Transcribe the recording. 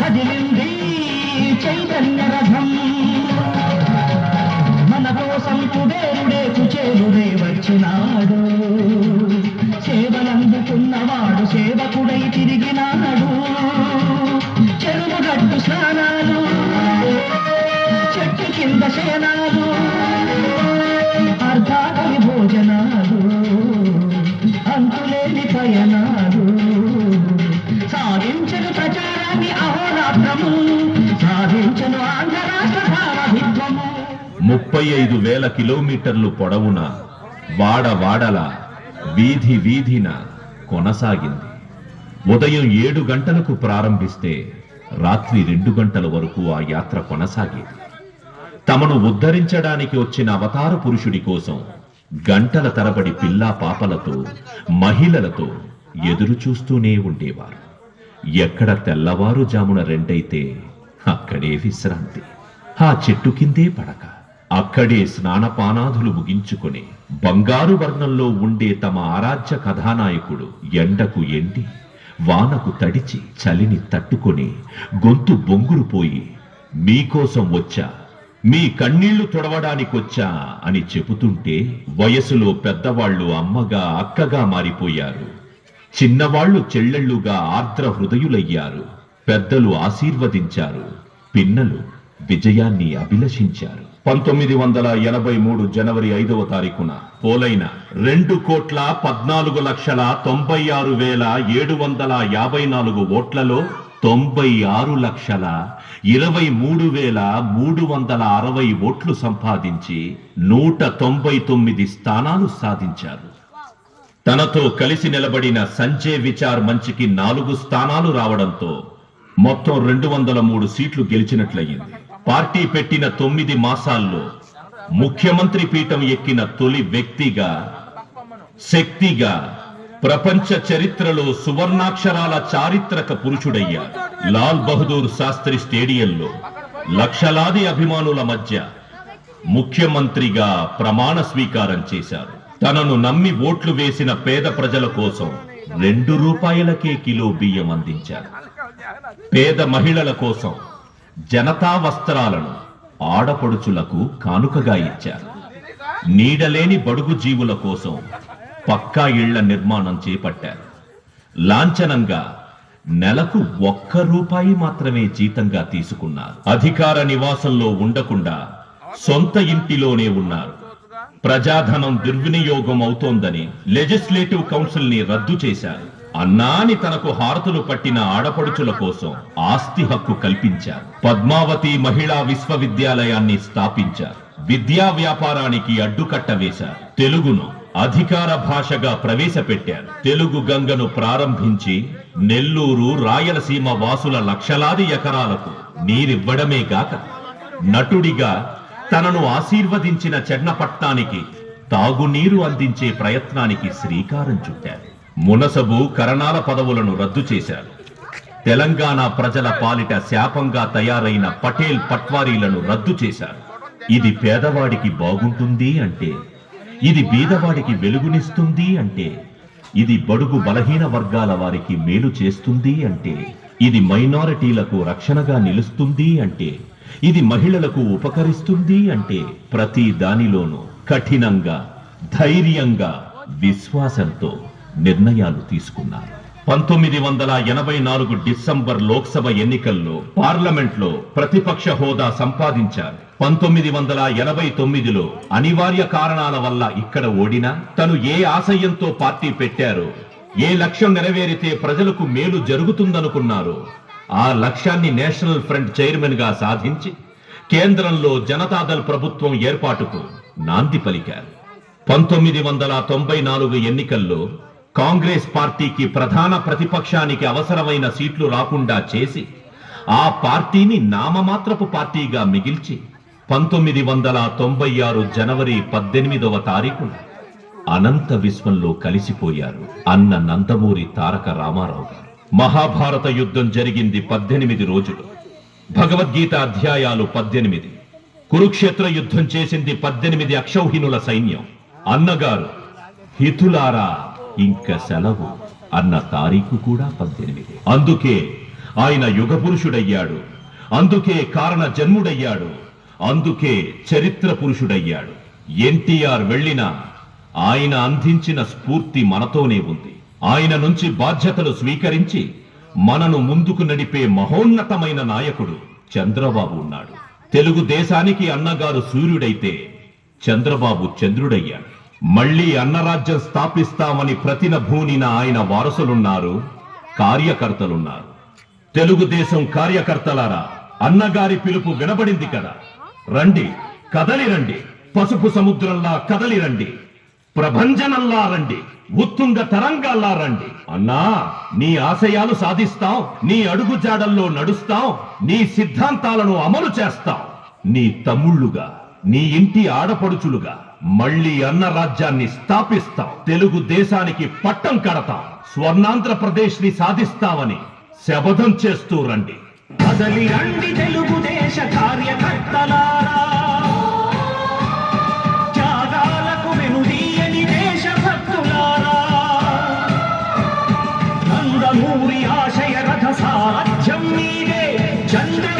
కదిలింది చైతన్య రథం. మన కోసం కుబేరుడే కుచేలుడే వచ్చినాడు. సేవలందుకున్నవాడు సేవకుడై తిరిగినాడు. చెరువు గట్టు స్నానాలు చెట్టు కింద శయనాలు ముప్పై ఐదు వేల కిలోమీటర్లు పొడవున వాడ వాడల వీధి వీధిన కొనసాగింది. ఉదయం ఏడు గంటలకు ప్రారంభిస్తే రాత్రి రెండు గంటల వరకు ఆ యాత్ర కొనసాగేది. తమను ఉద్ధరించడానికి వచ్చిన అవతార పురుషుడి కోసం గంటల తరబడి పిల్లా పాపలతో మహిళలతో ఎదురు చూస్తూనే ఉండేవారు. ఎక్కడ తెల్లవారు జామున రెండైతే అక్కడే విశ్రాంతి. ఆ చెట్టు కిందే పడక. అక్కడే స్నానపానాదులు ముగించుకొని బంగారు వర్ణంలో ఉండే తమ ఆరాధ్య కథానాయకుడు ఎండకు ఎండి వానకు తడిచి చలిని తట్టుకొని గొంతు బొంగురుపోయి మీకోసం వచ్చా మీ కన్నీళ్ళు తొడవడానికొచ్చా అని చెబుతుంటే వయసులో పెద్దవాళ్ళు అమ్మగా అక్కగా మారిపోయారు. చిన్నవాళ్ళు చెల్లెళ్ళుగా ఆర్ద్ర హృదయులయ్యారు. పెద్దలు ఆశీర్వదించారు. పిన్నలు విజయాన్ని అభిలషించారు. పంతొమ్మిది వందల ఎనభై మూడు జనవరి ఐదవ తారీఖున పోలైన రెండు కోట్ల పద్నాలుగు లక్షల తొంభై ఆరు వేల ఏడు వందల యాభై నాలుగు ఓట్లలో తొంభై ఆరు లక్షల ఇరవై మూడు వేల మూడు వందల అరవై ఓట్లు సంపాదించి నూట తొంభై తొమ్మిది స్థానాలు సాధించారు. తనతో కలిసి నిలబడిన సంజయ్ విచార్ మంచికి నాలుగు స్థానాలు రావడంతో మొత్తం రెండు వందల మూడు సీట్లు గెలిచినట్లయింది. పార్టీ పెట్టిన తొమ్మిది మాసాల్లో ముఖ్యమంత్రి పీఠం ఎక్కిన తొలి వ్యక్తిగా శక్తిగా ప్రపంచ చరిత్రలో సువర్ణాక్షరాల చారిత్రక పురుషుడయ్యారు లాల్ బహదూర్ శాస్త్రి స్టేడియంలో లక్షలాది అభిమానుల మధ్య ముఖ్యమంత్రిగా ప్రమాణ స్వీకారం చేశారు. తనను నమ్మి ఓట్లు వేసిన పేద ప్రజల కోసం రెండు రూపాయలకే కిలో బియ్యం అందించారు. పేద మహిళల కోసం జనతా వస్త్రాలను ఆడపడుచులకు కానుకగా ఇచ్చారు. నీడలేని బడుగు జీవుల కోసం పక్కా ఇళ్ళ నిర్మాణం చేపట్టారు. లాంఛనంగా నెలకు ఒక్క రూపాయి మాత్రమే జీతంగా తీసుకున్నారు. అధికార నివాసంలో ఉండకుండా సొంత ఇంటిలోనే ఉన్నారు. ప్రజాధనం దుర్వినియోగం అవుతోందని లెజిస్లేటివ్ కౌన్సిల్ని రద్దు చేశారు. అన్నాని తనకు హారతులు పట్టిన ఆడపడుచుల కోసం ఆస్తి హక్కు కల్పించారు. పద్మావతి మహిళా విశ్వవిద్యాలయాన్ని స్థాపించారు. విద్యా వ్యాపారానికి అడ్డుకట్ట వేశారు. తెలుగును అధికార భాషగా ప్రవేశపెట్టారు. తెలుగు గంగను ప్రారంభించి నెల్లూరు రాయలసీమ వాసుల లక్షలాది ఎకరాలకు నీరివ్వడమే గాక నటుడిగా తనను ఆశీర్వదించిన చెన్నపట్నానికి తాగునీరు అందించే ప్రయత్నానికి శ్రీకారం చుట్టారు. మునసబు కరణాల పదవులను రద్దు చేశారు. తెలంగాణ ప్రజల పాలిట శాపంగా తయారైన పటేల్ పట్వారీలను రద్దు చేశారు. ఇది పేదవాడికి బాగుంటుంది అంటే ఇది బీదవాడికి వెలుగునిస్తుంది అంటే ఇది బడుగు బలహీన వర్గాల వారికి మేలు చేస్తుంది అంటే ఇది మైనారిటీలకు రక్షణగా నిలుస్తుంది అంటే ఇది మహిళలకు ఉపకరిస్తుంది అంటే ప్రతి దానిలోనూ కఠినంగా ధైర్యంగా విశ్వాసంతో నిర్ణయాలు తీసుకున్నారు. పంతొమ్మిది వందల ఎనభై నాలుగు డిసెంబర్ లోక్సభ ఎన్నికల్లో పార్లమెంట్లో ప్రతిపక్ష హోదా సంపాదించారు. పంతొమ్మిది వందల ఎనభై తొమ్మిదిలో అనివార్య కారణాల వల్ల ఇక్కడ ఓడినా తను ఏ ఆశయంతో పార్టీ పెట్టారో ఏ లక్ష్యం నెరవేరితే ప్రజలకు మేలు జరుగుతుందనుకున్నారో ఆ లక్ష్యాన్ని నేషనల్ ఫ్రంట్ చైర్మన్గా సాధించి కేంద్రంలో జనతాదళ్ ప్రభుత్వం ఏర్పాటుకు నాంది పలికారు. పంతొమ్మిది వందల తొంభై నాలుగు ఎన్నికల్లో కాంగ్రెస్ పార్టీకి ప్రధాన ప్రతిపక్షానికి అవసరమైన సీట్లు రాకుండా చేసి ఆ పార్టీని నామమాత్రపు పార్టీగా మిగిల్చి పంతొమ్మిది వందల తొంభై ఆరు జనవరి పద్దెనిమిదవ తారీఖున అనంత విశ్వంలో కలిసిపోయారు అన్న నందమూరి తారక రామారావు గారు. మహాభారత యుద్ధం జరిగింది పద్దెనిమిది రోజులు. భగవద్గీత అధ్యాయాలు పద్దెనిమిది. కురుక్షేత్ర యుద్ధం చేసింది పద్దెనిమిది అక్షౌహినుల సైన్యం. అన్నగారు హితులారా ఇంక సెలవు అన్న తారీఖు కూడా పద్దెనిమిది. అందుకే ఆయన యుగ పురుషుడయ్యాడు అందుకే కారణ జన్ముడయ్యాడు. అందుకే చరిత్ర పురుషుడయ్యాడు. ఎన్టీఆర్ వెళ్ళినా ఆయన అందించిన స్ఫూర్తి మనతోనే ఉంది. ఆయన నుంచి బాధ్యతలు స్వీకరించి మనను ముందుకు నడిపే మహోన్నతమైన నాయకుడు చంద్రబాబు ఉన్నాడు. తెలుగుదేశానికి అన్నగారు సూర్యుడైతే చంద్రబాబు చంద్రుడయ్యాడు. మళ్ళీ అన్నరాజ్యం స్థాపిస్తామని ప్రతిన భూనిన ఆయన వారసులున్నారు కార్యకర్తలున్నారు. తెలుగుదేశం కార్యకర్తలారా అన్నగారి పిలుపు వినబడింది కదా. రండి కదలి రండి పసుపు సముద్రంలా కదలి రండి ప్రభంజనంలా రండి ఉత్తుంగ తరంగాల్లా రండి. అన్నా నీ ఆశయాలు సాధిస్తాం నీ అడుగు జాడల్లో నడుస్తాం నీ సిద్ధాంతాలను అమలు చేస్తాం నీ తమ్ముళ్ళుగా. నీ ఇంటి ఆడపడుచులుగా మళ్ళీ అన్న రాజ్యాన్ని స్థాపిస్తాం. తెలుగు దేశానికి పట్టం కడతాం. స్వర్ణాంధ్రప్రదేశ్ని సాధిస్తామని శపథం చేస్తూ రండి. కదలి రండి తెలుగుదేశ కార్యకర్తలారా. త్యాగాలకు వెనుదీయని దేశభక్తులారా. నందమూరి ఆశయ రథ సారథ్యం మీదే. చంద్ర